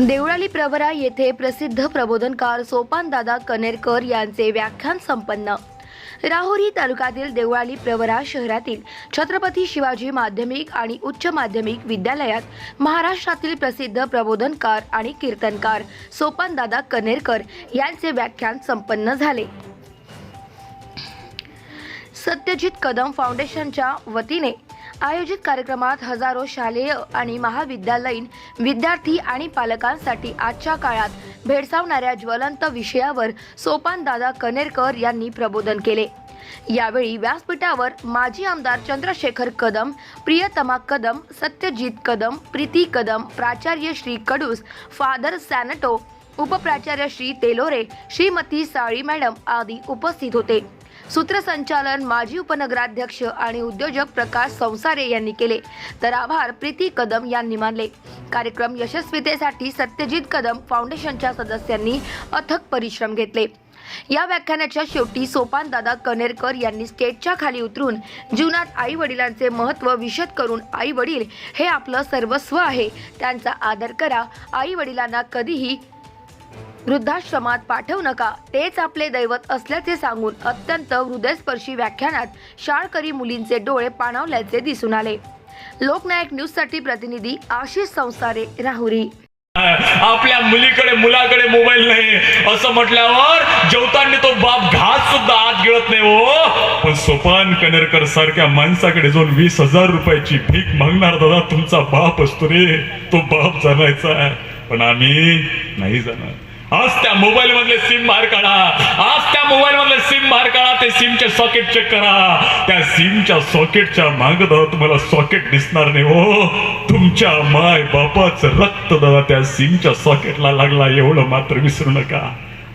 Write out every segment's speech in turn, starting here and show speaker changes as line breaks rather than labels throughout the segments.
देवळाली प्रवरा येथे प्रसिद्ध प्रबोधनकार सोपानदादा कनेरकर यांचे व्याख्यान संपन्न. राहुरी तालुक्यातील देवळाली प्रवरा शहरातील छत्रपती शिवाजी माध्यमिक आणि उच्च माध्यमिक विद्यालयात महाराष्ट्रातील प्रसिद्ध प्रबोधनकार आणि कीर्तनकार सोपानदादा कनेरकर यांचे व्याख्यान संपन्न झाले. सत्यजित कदम फाउंडेशनच्या वतीने आयोजित कार्यक्रमात हजारो शालेय आणि महाविद्यालयीन विद्यार्थी आणि पालकांसाठी आजच्या काळात भेडसावणाऱ्या ज्वलंत विषयावर सोपानदादा कनेरकर यांनी प्रबोधन केले. यावेळी व्यासपीठावर माजी आमदार चंद्रशेखर कदम प्रियतमा कदम सत्यजित कदम प्रीती कदम प्राचार्य श्री कडूस फादर सॅनटो उपप्राचार्य श्री तेलोरे श्रीमती साळी मॅडम आदी उपस्थित होते. सूत्रसंचालन माजी उपनगराध्यक्ष आणि उद्योजक प्रकाश संसारे यांनी केले. तर आभार प्रीती कदम यांनी मानले. कार्यक्रम यशस्वीतेसाठी सत्यजित कदम फाउंडेशनच्या सदस्यांनी अथक परिश्रम घेतले. या व्याख्यानाच्या शेवटी सोपानदादा कनेरकर यांनी स्टेजच्या खाली उतरून जीवनात आई वडिलांचे महत्त्व विशद करून आई वडील हे आपलं सर्वस्व आहे. त्यांचा आदर करा. आई वडिलांना कधीही वृद्धाश्रमात पाठवू नका. तेच आपले दैवत असल्याचे सांगून अत्यंत हृदयस्पर्शी व्याख्यानात शाळकरी मुलींचे डोळे पाणावल्याचे दिसून आले. लोकनायक न्यूजसाठी प्रतिनिधी आशिष संसारे राहुरी.
आपल्या मुलीकडे मुलाकडे मोबाईल नाही. असं म्हटल्यावर जेवताना तो बाप घास सुद्धा आत गिळत नाही हो. पण सोपान कनेरकर सारख्या माणसाकडे जाऊन वीस हजार रुपयाची भीक मागणार दादा तुमचा बाप असतो रे. तो बाप जाणायचा पण आम्ही नाही जाणार आज त्या मोबाईल मधले सिम बाहेर काढा. आज त्या मोबाईल मधले सिम बाहेर काढा. ते सिमचे सॉकेट चेक करा. त्या सिमच्या सॉकेटच्या माग दादा तुम्हाला सॉकेट दिसणार नाही हो. तुमच्या माय बापाच रक्त दादा त्या सिमच्या सॉकेटला लागला. एवढं मात्र विसरू नका.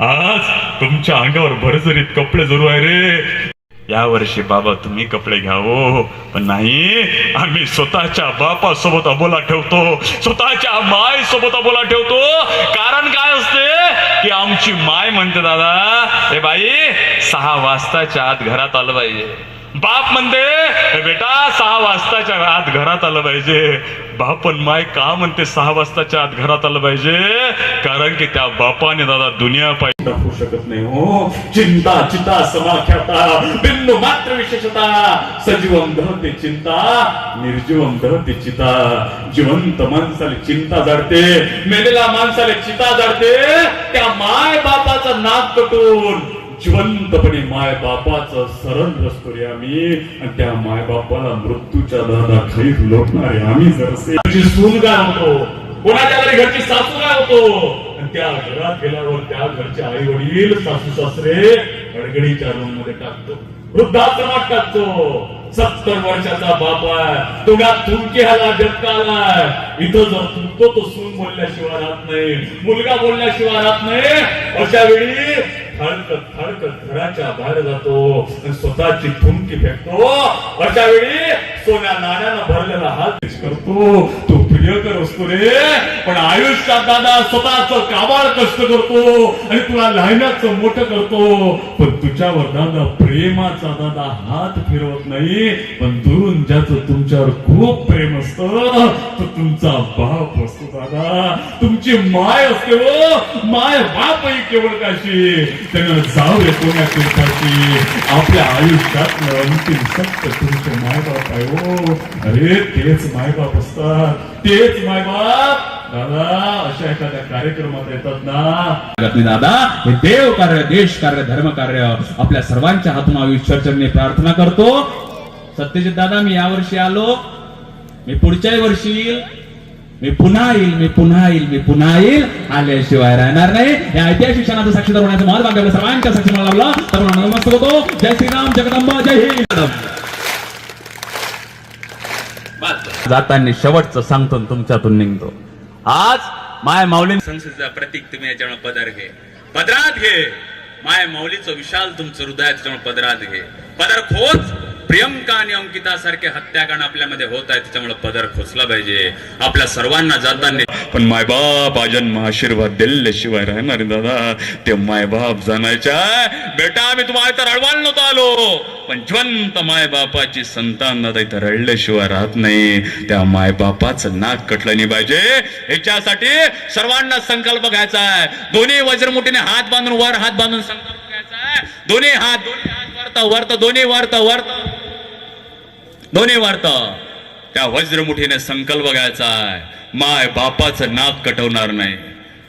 आज तुमच्या अंगावर भरजरीत कपडे जरूर आहे रे. या वर्षी बाबा तुम्ही कपडे घ्या हो. पण नाही आम्ही स्वतःच्या बापासोबत अबोला ठेवतो. स्वतःच्या माय सोबत अबोला ठेवतो. कारण काय असते की आमची माय म्हणते दादा हे बाई सहा वाजताच्या आत घरात आलं पाहिजे. बाप म्हणते बेटा सहा वाजताच्या आत घरात आलं पाहिजे. बाप पण माय का म्हणते सहा वाजताच्या आत घरात आलं पाहिजे? कारण की त्या बापाने दादा दुनिया पाहिजे दाखवू शकत नाही हो. चिंता चिता समाख्याता बिंदू मात्र विशेषता. सजीवम धरते चिंता निर्जीवम धरते चिता. जिवंत माणसाला चिंता जाडते मेलेल्या माणसाला चिता जाडते. त्या माय बापाचं नाक कटून जिवंतपणे माय बापाचं सरण असतो रे आम्ही. आणि त्या माय बापाला मृत्यूच्या दादा खाईत लोटणारे आम्ही जरसे. घरची सून काय होतो. कोणाच्या घरी घरची सासू काय होतो? आणि त्या घरात गेल्यावर त्या घरचे आई वडील सासू सासरे गडगडीच्या रूममध्ये टाकतो. वृद्धाश्रमात टाकतो. सत्तर वर्षाचा बाप आहे. तुला तुमकी हाला जगतालाय इथं जर तुमतो तो सून बोलल्याशिवाय राहत नाही. मुलगा बोलल्याशिवाय राहत नाही. अशा वेळी थडकत थडकत घराच्या बाहेर जातो आणि स्वतःची थुंकी फेकतो. अशा वेळी कोण्या नाण्यानं भरलेला हात करतो. तो प्रियकर असतो रे. पण आयुष्यात दादा स्वतःच काबाळ कष्ट करतो. आणि तुला लहानाचं मोठं करतो. पण तुझ्यावर दादा प्रेमाचा दादा हात फिरवत नाही. पण दुरून ज्याचं तुमच्यावर खूप प्रेम असत तो तुमचा बाप असतो दादा. तुमची माय असते हो. माय बाप ही केवळ काशी. त्यानं जाऊ रे कोण्या तीर्थाची आपल्या आयुष्यात अंतिम सत्य तुमचे मायबाप आहे हो. हो अरे तेच मायबाप असतात. तेच मायबाप. दादा अशा एखाद्या कार्यक्रमात येतात ना.
दादा हे देव कार्य देश कार्य धर्म कार्य आपल्या सर्वांच्या हातून आयुष्याचरणी प्रार्थना करतो. सत्यजित दादा मी यावर्षी आलो. मी पुढच्याही वर्षी येईल. मी पुन्हा येईल मी पुन्हा येईल मी पुन्हा येईल. आल्याशिवाय राहणार नाही. या ऐतिहासिक क्षणाचं साक्षीदार होण्याचं महत्त्व आपल्या सर्वांच्या साक्षीदार लावला तर नमस्कार होतो जय श्रीराम जगदंबा जय हिंद. जाताना शेवटचं सांगतो तुमच्यातून निघतो. आज माय माऊली
संसदेचा प्रतीक तुम्ही याच्यामुळे पदर घे. पदरात घे. माय माऊलीचं विशाल तुमचं हृदयात त्याच्यामुळे पदरात घे. पदर खोच. प्रियंका आणि अंकितासारखे हत्याकांड आपल्यामध्ये होत आहे त्याच्यामुळे पदर खोचला पाहिजे. आपल्या सर्वांना जाताना
पण मायबाप अजन्म आशीर्वाद दिल्याशिवाय राहणार दादा. ते मायबाप जाणायच्या बेटा मी तुम्हाला इथं रडवायला नव्हतो आलो. पण जिवंत मायबापाची संतान दादा इथं रडल्याशिवाय राहत नाही. त्या मायबापाचं नाक कटलं नाही पाहिजे. याच्यासाठी सर्वांना संकल्प घ्यायचा आहे. दोन्ही वज्रमुठीने हात बांधून वर हात बांधून संकल्प घ्यायचा आहे. दोन्ही हात दोन्ही हात वरत वरत दोन्ही वरत वरत. दोन्ही वार्ता. त्या वज्रमुठीने संकल्प घ्यायचा आहे. माय बापाचं नाक कटवणार नाही.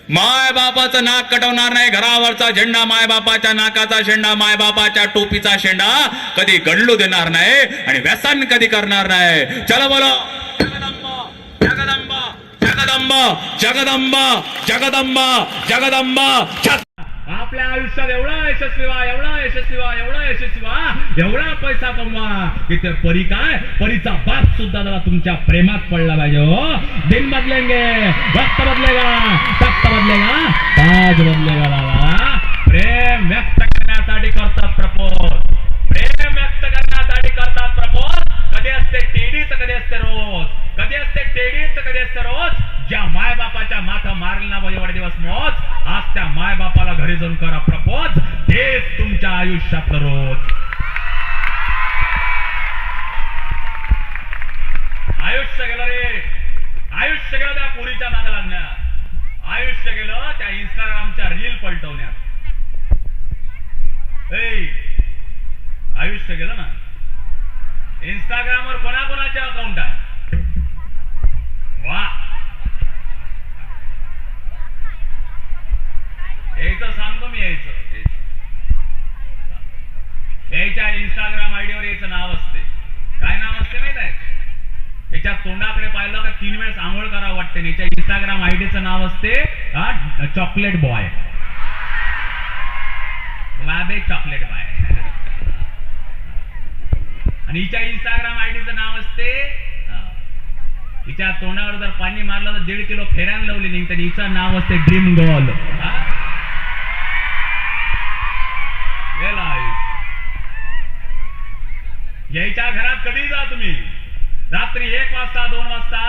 माय बापाचं नाक कटवणार नाही. घरावरचा झेंडा माय बापाच्या नाकाचा शेंडा माय बापाच्या टोपीचा शेंडा कधी गडलू देणार नाही आणि व्यसन कधी करणार नाही. चला बोलो. जगदंबा जगदंबा जगदंबा जगदंबा जगदंबा
आयुष्यात एवढा यशस्वी व्हा एवढा यशस्वी व्हा एवढा यशस्वी व्हा एवढा पैसा कमवा. की ते परी काय? परीचा बाप सुद्धा जरा तुमच्या प्रेमात पडला पाहिजे हो. दिन बदलेंगे वक्त बदलेगा तख्त बदलेगा ताज बदलेगा दादा आयुष्यातलं रोज आयुष्य गेलं रे. आयुष्य गेलं त्या पुरीच्या मागे लागण्यात आयुष्य गेलं त्या इंस्टाग्रामच्या रील पलटवण्यात. ऐ, आयुष्य गेलं ना? इंस्टाग्रामवर कोणाकोणाचे अकाउंट आहे वा. यायचं सांगतो मी यायचं. यायचं. इंस्टाग्राम आयडीवर याचं नाव असते. काय नाव असते माहीत आहे? याच्या तोंडाकडे पाहिलं का तीन वेळेस आंघोळ करावं वाटते याच्या इंस्टाग्राम आयडीचं नाव असते हा चॉकलेट बॉय लाबे चॉकलेट बॉय आणि हिच्या इंस्टाग्राम आयडीचं नाव असते हिच्या तोंडावर जर पाणी मारलं तर दीड किलो फेऱ्यान लावली नाही तर हिचं नाव असते ड्रीम गर्ल हा? यायच्या घरात कधी जा तुम्ही? रात्री एक वाजता दोन वाजता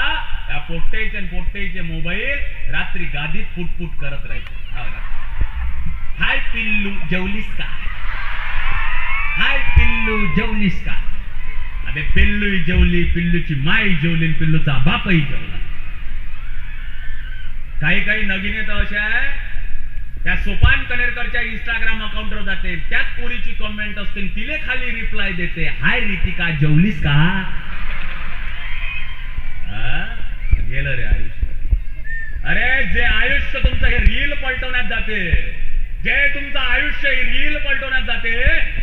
या पोट्टेचे आणि पोट्टेचे मोबाईल रात्री गादीत फुटफुट करत राहायचे. हाय पिल्लू जेवलीस का? हाय पिल्लू जेवलीस का? अरे पिल्लू जेवली पिल्लूची माई जेवली आणि पिल्लूचा बापही जेवला. काही काही नगिने तर अशा आहे त्या सोपान कनेरकरच्या इंस्टाग्राम अकाउंटवर जाते. त्यात पोरीची कमेंट असते तिले खाली रिप्लाय देते. हाय रितिका जेवलीस का? गेलं रे आयुष्य. अरे जे आयुष्य तुमचं हे रील पलटवण्यात जाते जे तुमचं आयुष्य हे रील पलटवण्यात जाते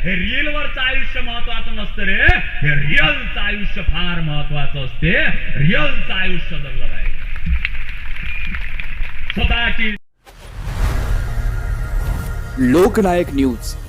हे रील वरचं आयुष्य महत्वाचं नसतं रे. हे रिअलचं आयुष्य फार महत्वाचं असते. रिअलचं आयुष्य जगलं पाहिजे. स्वतःची
लोकनायक न्यूज.